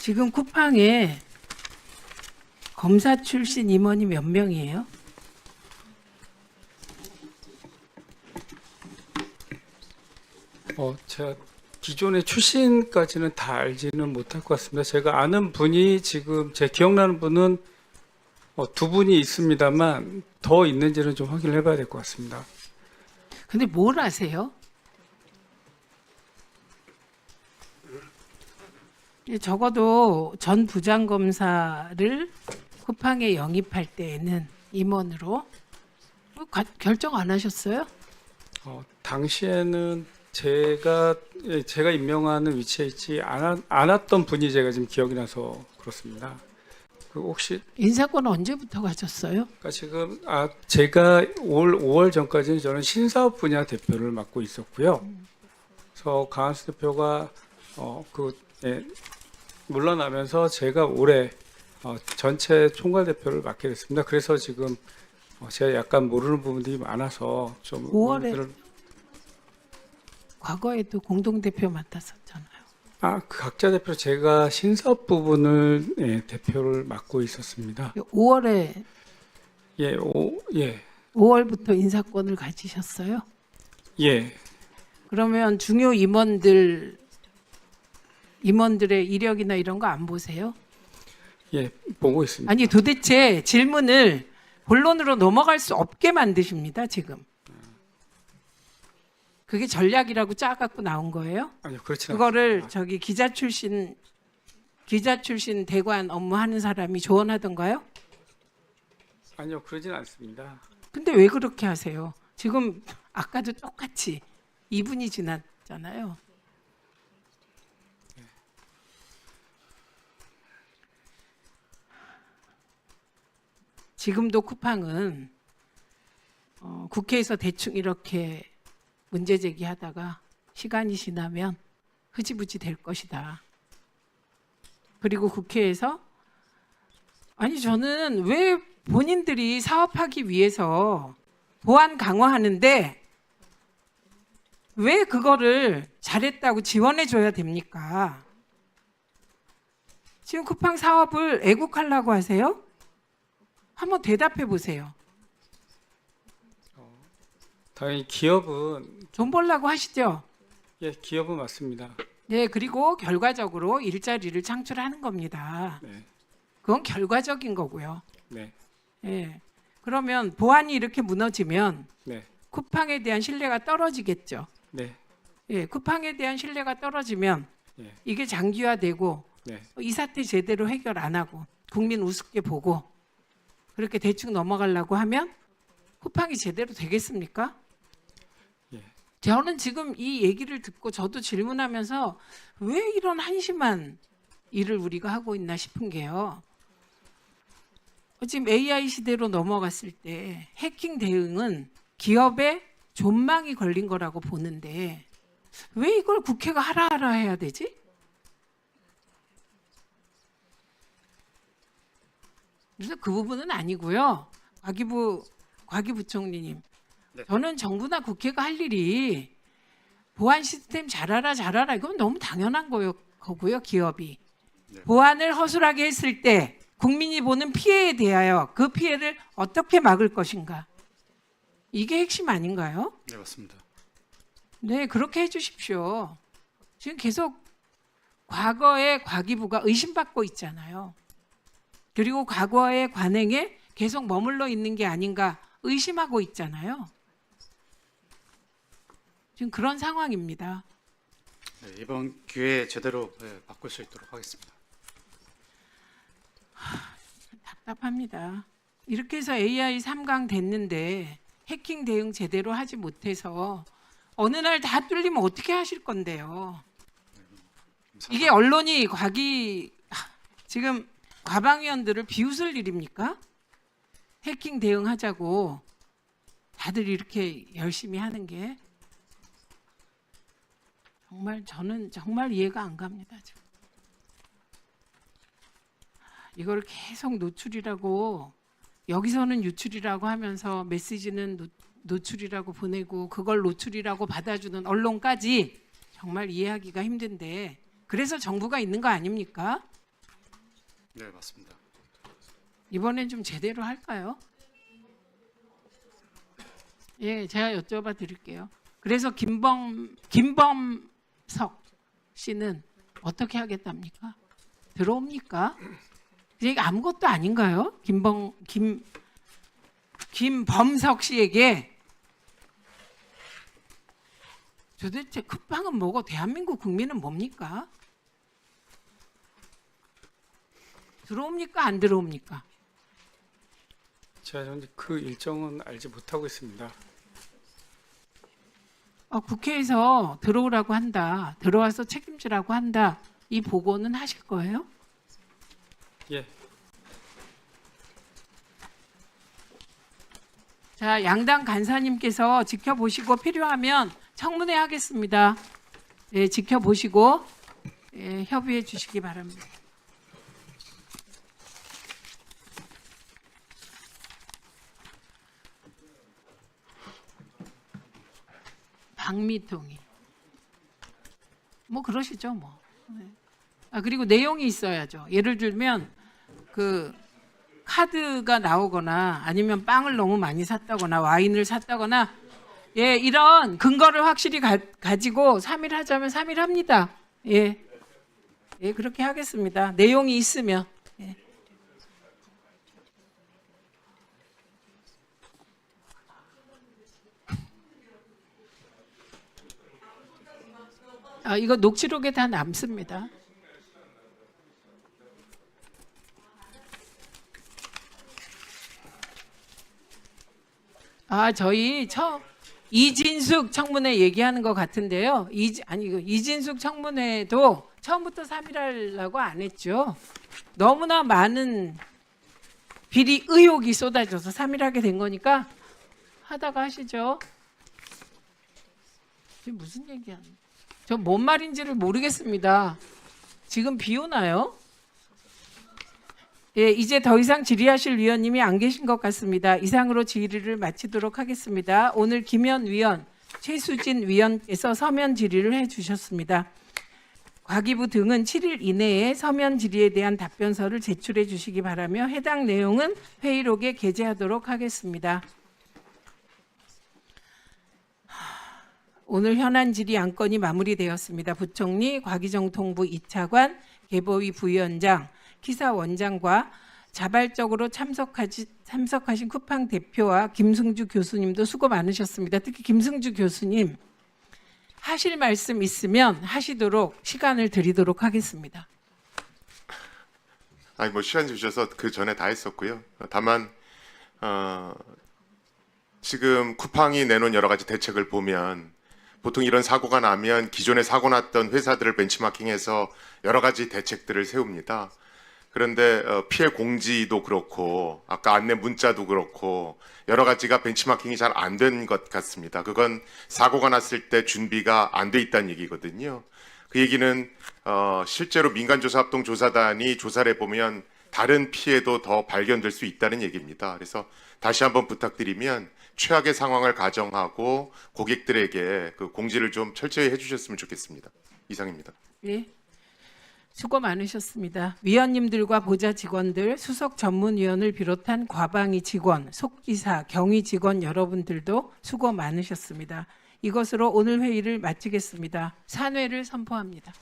지금 쿠팡에 검사 출신 임원이 몇 명이에요? 어, 제가 기존의 출신까지는 다 알지는 못할 것 같습니다. 제가 아는 분이 지금 제 기억나는 분은 어, 두 분이 있습니다만 더 있는지는 좀 확인을 해봐야 될 것 같습니다. 근데 뭘 아세요? 적어도 전 부장검사를 쿠팡에 영입할 때에는 임원으로 뭐 가- 결정 안 하셨어요? 어, 당시에는 제가 예, 제가 임명하는 위치에 있지 않았, 않았던 분이 제가 지금 기억이 나서 그렇습니다. 그 혹시 인사권 언제부터 가졌어요? 그러니까 지금 아 제가 올 5월 전까지는 저는 신사업 분야 대표를 맡고 있었고요. 그래서 강한수 대표가 어그 예, 물러나면서 제가 올해 어, 전체 총괄 대표를 맡게 됐습니다. 그래서 지금 어, 제가 약간 모르는 부분들이 많아서 좀 5월에 의견들을- 과거에도 공동 대표 맡았었잖아요. 아, 그 각자 대표 제가 신사업 부분을 예, 대표를 맡고 있었습니다. 5월에 예, 오, 예, 5월부터 인사권을 가지셨어요? 예. 그러면 중요 임원들 임원들의 이력이나 이런 거 안 보세요? 예, 보고 있습니다. 아니 도대체 질문을 본론으로 넘어갈 수 없게 만드십니다 지금. 그게 전략이라고 짜갖고 나온 거예요? 아니요, 그렇지 않습니다. 그거를 저기 기자 출신 기자 출신 대관 업무하는 사람이 조언하던가요? 아니요, 그러진 않습니다. 근데 왜 그렇게 하세요? 지금 아까도 똑같이 2분이 지났잖아요. 지금도 쿠팡은 어, 국회에서 대충 이렇게 문제 제기하다가 시간이 지나면 흐지부지 될 것이다. 그리고 국회에서 아니 저는 왜 본인들이 사업하기 위해서 보안 강화하는데 왜 그거를 잘했다고 지원해 줘야 됩니까? 지금 쿠팡 사업을 애국하려고 하세요? 한번 대답해 보세요. 당연히 기업은 돈 벌라고 하시죠? 예, 기업은 맞습니다. 네, 그리고 결과적으로 일자리를 창출하는 겁니다. 네, 그건 결과적인 거고요. 네, 예. 그러면 보안이 이렇게 무너지면 네, 쿠팡에 대한 신뢰가 떨어지겠죠. 네, 예, 쿠팡에 대한 신뢰가 떨어지면 예, 이게 장기화되고 네, 이 사태 제대로 해결 안 하고 국민 우습게 보고 그렇게 대충 넘어가려고 하면 쿠팡이 제대로 되겠습니까? 예. 저는 지금 이 얘기를 듣고 저도 질문하면서 왜 이런 한심한 일을 우리가 하고 있나 싶은 게요. 어, 지금 AI 시대로 넘어갔을 때 해킹 대응은 기업의 존망이 걸린 거라고 보는데 왜 이걸 국회가 하라 하라 해야 되지? 그래서 그 부분은 아니고요. 과기부 과기부총리님, 네. 저는 정부나 국회가 할 일이 보안 시스템 잘하라 잘하라 이건 너무 당연한 거요, 거고요. 기업이 네. 보안을 허술하게 했을 때 국민이 보는 피해에 대하여 그 피해를 어떻게 막을 것인가 이게 핵심 아닌가요? 네 맞습니다. 네, 그렇게 해주십시오. 지금 계속 과거의 과기부가 의심받고 있잖아요. 그리고 과거의 관행에 계속 머물러 있는 게 아닌가 의심하고 있잖아요. 지금 그런 상황입니다. 네, 이번 기회에 제대로 네, 바꿀 수 있도록 하겠습니다. 답답합니다. 이렇게 해서 AI 3강 됐는데 해킹 대응 제대로 하지 못해서 어느 날 다 뚫리면 어떻게 하실 건데요? 이게 언론이 과기 하, 지금 과방위원들을 비웃을 일입니까? 해킹 대응하자고 다들 이렇게 열심히 하는 게 정말 저는 정말 이해가 안 갑니다. 이걸 계속 노출이라고 여기서는 유출이라고 하면서 메시지는 노, 노출이라고 보내고 그걸 노출이라고 받아주는 언론까지 정말 이해하기가 힘든데 그래서 정부가 있는 거 아닙니까? 네, 맞습니다. 이번엔 좀 제대로 할까요? 예, 제가 여쭤봐 드릴게요. 그래서 김범 김범석 씨는 어떻게 하겠답니까? 들어옵니까? 이게 아무것도 아닌가요? 김범 김 김범석 씨에게 도대체 쿠팡은 뭐고 대한민국 국민은 뭡니까? 들어옵니까? 안 들어옵니까? 제가 현재 그 일정은 알지 못하고 있습니다. 어, 국회에서 들어오라고 한다. 들어와서 책임지라고 한다. 이 보고는 하실 거예요? 예, 자, 양당 간사님께서 지켜보시고 필요하면 청문회 하겠습니다. 예, 지켜보시고 예, 협의해 주시기 바랍니다. 방미통이 뭐 그러시죠 뭐. 네. 아 그리고 내용이 있어야죠. 예를 들면 그 카드가 나오거나 아니면 빵을 너무 많이 샀다거나 와인을 샀다거나 예 이런 근거를 확실히 가, 가지고 3일 하자면 3일 합니다. 예. 예 그렇게 하겠습니다. 내용이 있으면 예. 아 이거 녹취록에 다 남습니다. 아, 저희 처 이진숙 청문회 얘기하는 것 같은데요. 이 아니 이진숙 청문회도 처음부터 3일 하려고 안 했죠. 너무나 많은 비리 의혹이 쏟아져서 3일 하게 된 거니까 하다가 하시죠. 무슨 얘기하는? 저 뭔 말인지를 모르겠습니다. 지금 비 오나요? 예, 이제 더 이상 질의하실 위원님이 안 계신 것 같습니다. 이상으로 질의를 마치도록 하겠습니다. 오늘 김현 위원, 최수진 위원께서 서면 질의를 해주셨습니다. 과기부 등은 7일 이내에 서면 질의에 대한 답변서를 제출해 주시기 바라며 해당 내용은 회의록에 게재하도록 하겠습니다. 오늘 현안 질의 안건이 마무리되었습니다. 부총리, 과기정통부 2차관, 개보위 부위원장, 기사 원장과 자발적으로 참석하지, 참석하신 쿠팡 대표와 김승주 교수님도 수고 많으셨습니다. 특히 김승주 교수님 하실 말씀 있으면 하시도록 시간을 드리도록 하겠습니다. 아니 뭐 시간 주셔서 그 전에 다 했었고요. 다만 어, 지금 쿠팡이 내놓은 여러 가지 대책을 보면 보통 이런 사고가 나면 기존에 사고 났던 회사들을 벤치마킹해서 여러 가지 대책들을 세웁니다. 그런데 어, 피해 공지도 그렇고 아까 안내 문자도 그렇고 여러 가지가 벤치마킹이 잘 안 된 것 같습니다. 그건 사고가 났을 때 준비가 안 돼 있다는 얘기거든요. 그 얘기는 어, 실제로 민간조사합동 조사단이 조사를 해보면 다른 피해도 더 발견될 수 있다는 얘기입니다. 그래서 다시 한번 부탁드리면 최악의 상황을 가정하고 고객들에게 그 공지를 좀 철저히 해주셨으면 좋겠습니다. 이상입니다. 예. 수고 많으셨습니다. 위원님들과 보좌 직원들, 수석 전문위원을 비롯한 과방위 직원, 속기사, 경위 직원 여러분들도 수고 많으셨습니다. 이것으로 오늘 회의를 마치겠습니다. 산회를 선포합니다.